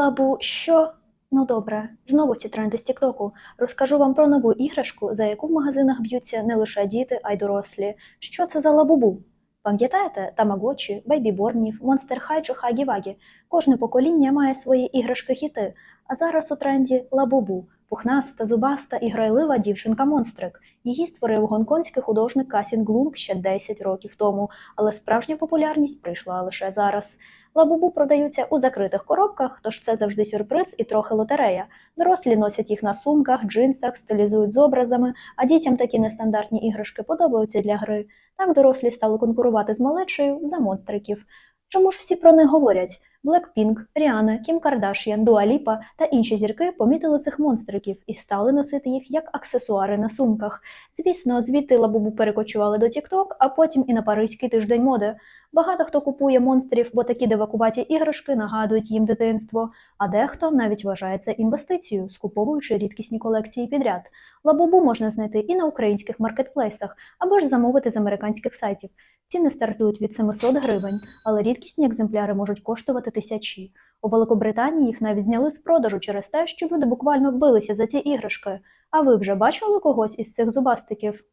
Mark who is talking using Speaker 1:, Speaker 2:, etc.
Speaker 1: Лабу, що? Ну добре, знову ці тренди з Тіктоку. Розкажу вам про нову іграшку, за яку в магазинах б'ються не лише діти, а й дорослі. Що це за лабубу? Пам'ятаєте, тамагочі, бейбіборнів, монстер хай чи хагі-вагі? Кожне покоління має свої іграшки-хіти, а зараз у тренді лабубу пухнаста, зубаста і грайлива дівчинка-монстрик. Її створив гонконгський художник Касін Глунг ще 10 років тому, але справжня популярність прийшла лише зараз. Лабубу продаються у закритих коробках, тож це завжди сюрприз і трохи лотерея. Дорослі носять їх на сумках, джинсах, стилізують з образами, а дітям такі нестандартні іграшки подобаються для гри. Так дорослі стали конкурувати з малечею за монстриків. Чому ж всі про них говорять? Блекпінк, Ріана, Кім Кардаш'ян, Дуаліпа та інші зірки помітили цих монстриків і стали носити їх як аксесуари на сумках. Звісно, звідти лабубу перекочували до TikTok, а потім і на Паризький тиждень моди. Багато хто купує монстрів, бо такі дивакуваті іграшки нагадують їм дитинство, а дехто навіть вважає це інвестицією, скуповуючи рідкісні колекції підряд. Лабубу можна знайти і на українських маркетплейсах, або ж замовити з американських сайтів. Ціни стартують від 700 гривень, але рідкісні екземпляри можуть коштувати тисячі. У Великобританії їх навіть зняли з продажу через те, що люди буквально билися за ці іграшки. А ви вже бачили когось із цих зубастиків?